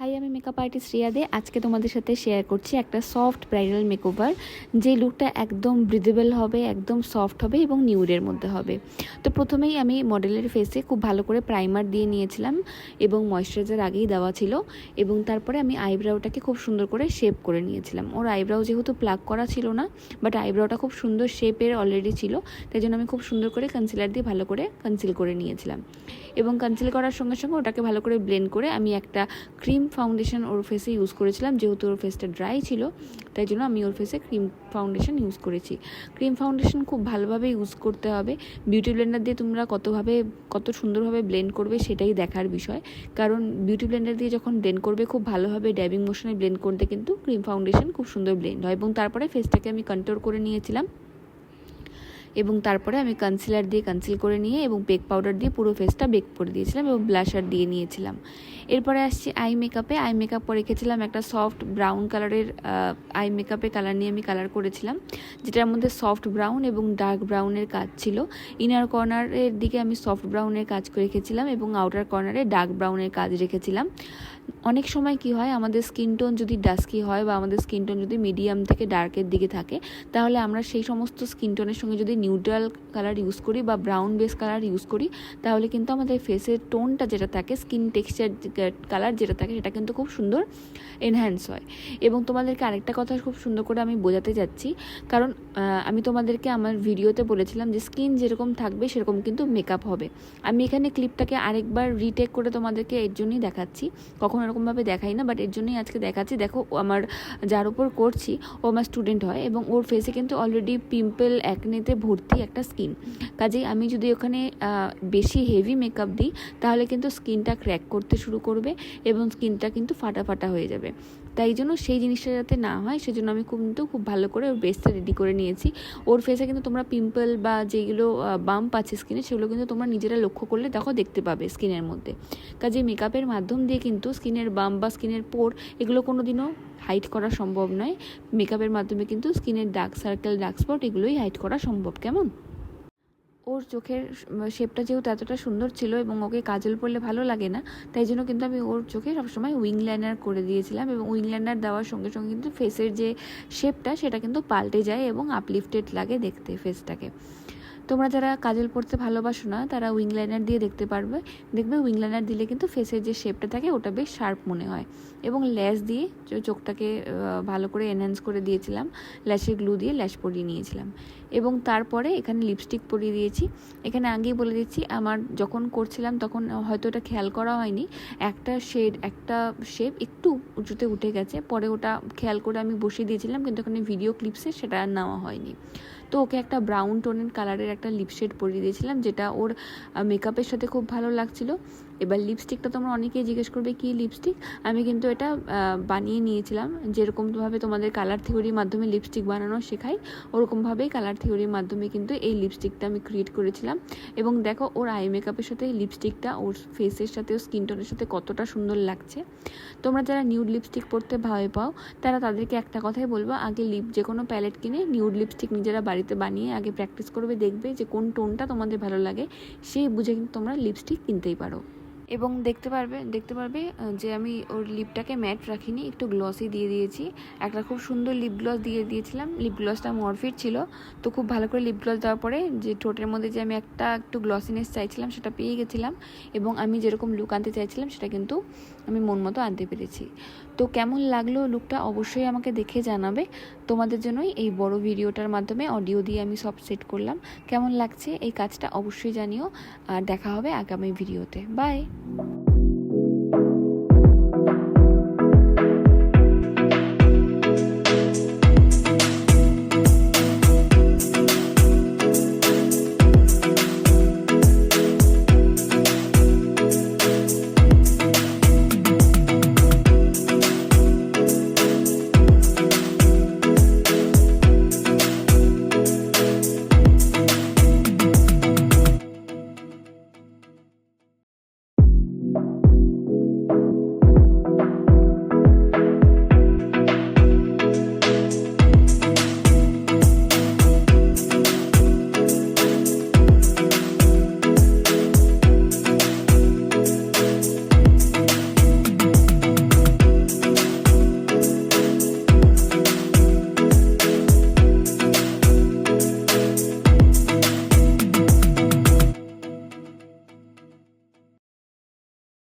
High, আমি makeup artist Riya দে। আজকে তোমাদের সাথে শেয়ার করছি একটা সফট ব্রাইডাল মেকওভার যে লুকটা একদম ব্রিদেবল হবে, একদম সফট হবে এবং নিউডের মধ্যে হবে। তো প্রথমেই আমি মডেলের ফেসে খুব ভালো করে প্রাইমার দিয়ে নিয়েছিলাম এবং ময়শ্চারাইজার আগেই দেওয়া ছিল এবং তারপরে আমি আইব্রাউটাকে খুব সুন্দর করে শেপ করে নিয়েছিলাম। ওর আইব্রাউ যেহেতু প্লাগ করা ছিল না বাট আইব্রাউটা খুব সুন্দর শেপের অলরেডি ছিল, তাই জন্য আমি খুব সুন্দর করে কনসিলার দিয়ে ভালো করে কনসিল করে নিয়েছিলাম। এবং কনসিল করার সঙ্গে সঙ্গে ওটাকে ভালো করে ব্লেন্ড করে আমি একটা ক্রিম ফাউন্ডেশন ওর ফেসে ইউজ করেছিলাম, যেহেতু ওর ফেসটা ড্রাই ছিল, তাই জন্য আমি ওর ফেসে ক্রিম ফাউন্ডেশন ইউজ করেছি। ক্রিম ফাউন্ডেশন খুব ভালোভাবে ইউজ করতে হবে। বিউটি ব্লেন্ডার দিয়ে তোমরা কতভাবে, কত সুন্দরভাবে ব্লেন্ড করবে সেটাই দেখার বিষয়। কারণ বিউটি ব্লেন্ডার দিয়ে যখন ব্লেন্ড করবে, খুব ভালোভাবে ড্যাবিং মোশনে ব্লেন্ড করতে কিন্তু ক্রিম ফাউন্ডেশন খুব সুন্দর ব্লেন্ড হয় এবং তারপরে ফেসটাকে আমি কন্ট্রোল করে নিয়েছিলাম। এবং তারপরে আমি কনসিলার দিয়ে কনসিল করে নিয়ে এবং বেক পাউডার দিয়ে পুরো ফেসটা বেক করে দিয়েছিলাম এবং ব্লাশার দিয়ে নিয়েছিলাম। এরপরে আসছি আই মেকআপে আই মেকআপ রেখেছিলাম একটা সফট ব্রাউন কালারের আই মেকআপে কালার নিয়ে আমি কালার করেছিলাম, যেটার মধ্যে সফট ব্রাউন এবং ডার্ক ব্রাউনের কাজ ছিল। ইনার কর্নারের দিকে আমি সফট ব্রাউনের কাজ রেখেছিলাম এবং আউটার কর্নারে ডার্ক ব্রাউনের কাজ রেখেছিলাম। অনেক সময় কি হয়, আমাদের স্কিন টোন যদি ডাস্কি হয় বা আমাদের স্কিন টোন যদি মিডিয়াম থেকে ডার্কের দিকে থাকে, তাহলে আমরা সেই সমস্ত স্কিন টোনের সঙ্গে যদি নিউট্রাল কালার ইউজ করি বা ব্রাউন বেস কালার ইউজ করি, তাহলে কিন্তু আমাদের ফেসের টোনটা যেটা থাকে স্কিন টেক্সচার কালার যেটা থাকে, সেটা কিন্তু খুব সুন্দর এনহ্যান্স হয়। এবং তোমাদেরকে আরেকটা কথা খুব সুন্দর করে আমি বোঝাতে যাচ্ছি, কারণ আমি তোমাদেরকে আমার ভিডিওতে বলেছিলাম যে স্কিন যেরকম থাকবে, সেরকম কিন্তু মেকআপ হবে। আমি এখানে ক্লিপটাকে আরেকবার রিটেক করে তোমাদেরকে এর জন্যই দেখাচ্ছি। কখনো এরকমভাবে দেখাই না বাট এর জন্যই আজকে দেখাচ্ছি। দেখো আমার, যার উপর করছি, ও আমার স্টুডেন্ট হয় এবং ওর ফেসে কিন্তু অলরেডি পিম্পল অ্যাকনেতে ভর্তি একটা স্কিন। কাজেই আমি যদি ওখানে বেশি হেভি মেকআপ দিই, তাহলে কিন্তু স্কিনটা ক্র্যাক করতে শুরু করবে এবং স্কিনটা কিন্তু ফাটা ফাটা হয়ে যাবে। তাই জন্য সেই জিনিসটা যাতে না হয়, সেজন্য আমি কিন্তু খুব ভালো করে ওর বেসটা রেডি করে নিয়েছি। ওর ফেসে কিন্তু তোমরা পিম্পল বা যেগুলো বাম্প আছে স্কিনে সেগুলো কিন্তু তোমরা নিজেরা লক্ষ্য করলে দেখো দেখতে পাবে স্কিনের মধ্যে। কাজে মেকআপের মাধ্যম দিয়ে কিন্তু স্কিনের বাম বা স্কিনের পোর এগুলো কোনো দিনও হাইট করা সম্ভব নয়। মেকআপের মাধ্যমে কিন্তু স্কিনের ডার্ক সার্কেল ডার্ক স্পট এগুলোই হাইট করা সম্ভব, কেমন? ওর চোখের শেপটা যেহেতু এতটা সুন্দর ছিল এবং ওকে কাজল পরলে ভালো লাগে না, তাই জন্য কিন্তু আমি ওর চোখে সবসময় উইং লাইনার করে দিয়েছিলাম এবং উইং লাইনার দেওয়ার সঙ্গে সঙ্গে কিন্তু ফেসের যে শেপটা সেটা কিন্তু পাল্টে যায় এবং আপলিফটেড লাগে দেখতে ফেসটাকে তোমরা যারা কাজল পড়তে ভালোবাসো না, তারা উইং লাইনার দিয়ে দেখতে পারবে। দেখবে উইং লাইনার দিলে কিন্তু ফেসের যে শেপটা থাকে, ওটা বেশ শার্প মনে হয়। এবং ল্যাশ দিয়ে চোখটাকে ভালো করে এনহ্যান্স করে দিয়েছিলাম ল্যাশের গ্লু দিয়ে ল্যাশ পরিয়ে নিয়েছিলাম। এবং তারপরে এখানে লিপস্টিক পরিয়ে দিয়েছি। এখানে আগেই বলে দিচ্ছি, আমার যখন করছিলাম তখন হয়তো ওটা খেয়াল করা হয়নি। একটা শেড একটা শেপ একটু উঁচুতে উঠে গেছে, পরে ওটা খেয়াল করে আমি বসিয়ে দিয়েছিলাম, কিন্তু ওখানে ভিডিও ক্লিপসে সেটা নেওয়া হয়নি। তো ওকে একটা ব্রাউন টোনের কালারের একটা লিপশেড পরিয়ে দিয়েছিলাম, যেটা ওর মেকআপের সাথে খুব ভালো লাগছিল। এবার লিপস্টিকটা তোমরা অনেকেই জিজ্ঞেস করবে, কী লিপস্টিক আমি কিন্তু এটা বানিয়ে নিয়েছিলাম। যেরকমভাবে তোমাদের কালার থিওরির মাধ্যমে লিপস্টিক বানানো শেখাই, ওরকমভাবেই কালার থিওরির মাধ্যমে কিন্তু এই লিপস্টিকটা আমি ক্রিয়েট করেছিলাম। এবং দেখো, ওর আই মেকআপের সাথে লিপস্টিকটা ওর ফেসের সাথে, ওর স্কিন টোনের সাথে কতটা সুন্দর লাগছে। তোমরা যারা নিউড লিপস্টিক পরতে ভয় পাও, তারা তাদেরকে একটা কথাই বলব, আগে লিপ যে কোনো প্যালেট কিনে নিউড লিপস্টিক নিজেরা বাড়িতে বানিয়ে আগে প্র্যাকটিস করবে, দেখবে যে কোন টোনটা তোমাদের ভালো লাগে, সেই বুঝে কিন্তু তোমরা লিপস্টিক কিনতেই পারো। এবং দেখতে পারবে দেখতে পারবে যে আমি ওর লিপটাকে ম্যাট রাখিনি, একটু গ্লসই দিয়ে দিয়েছি। একটা খুব সুন্দর লিপ গ্লস দিয়ে দিয়েছিলাম। লিপ গ্লসটা মরফিট ছিল। তো খুব ভালো করে লিপ গ্লস দেওয়ার পরে যে ঠোঁটের মধ্যে যে আমি একটা একটু গ্লসিনেস চাইছিলাম, সেটা পেয়ে গেছিলাম। এবং আমি যেরকম লুক আনতে চাইছিলাম, সেটা কিন্তু আমি মন মতো আনতে পেরেছি। তো কেমন লাগল লুকটা অবশ্যই আমাকে দেখে জানাবে। তোমাদের জন্যই এই বড় ভিডিওটার মাধ্যমে অডিও দিয়ে আমি সব সেট করলাম। কেমন লাগছে এই কাজটা অবশ্যই জানিও। আর দেখা হবে আগামী ভিডিওতে। বাই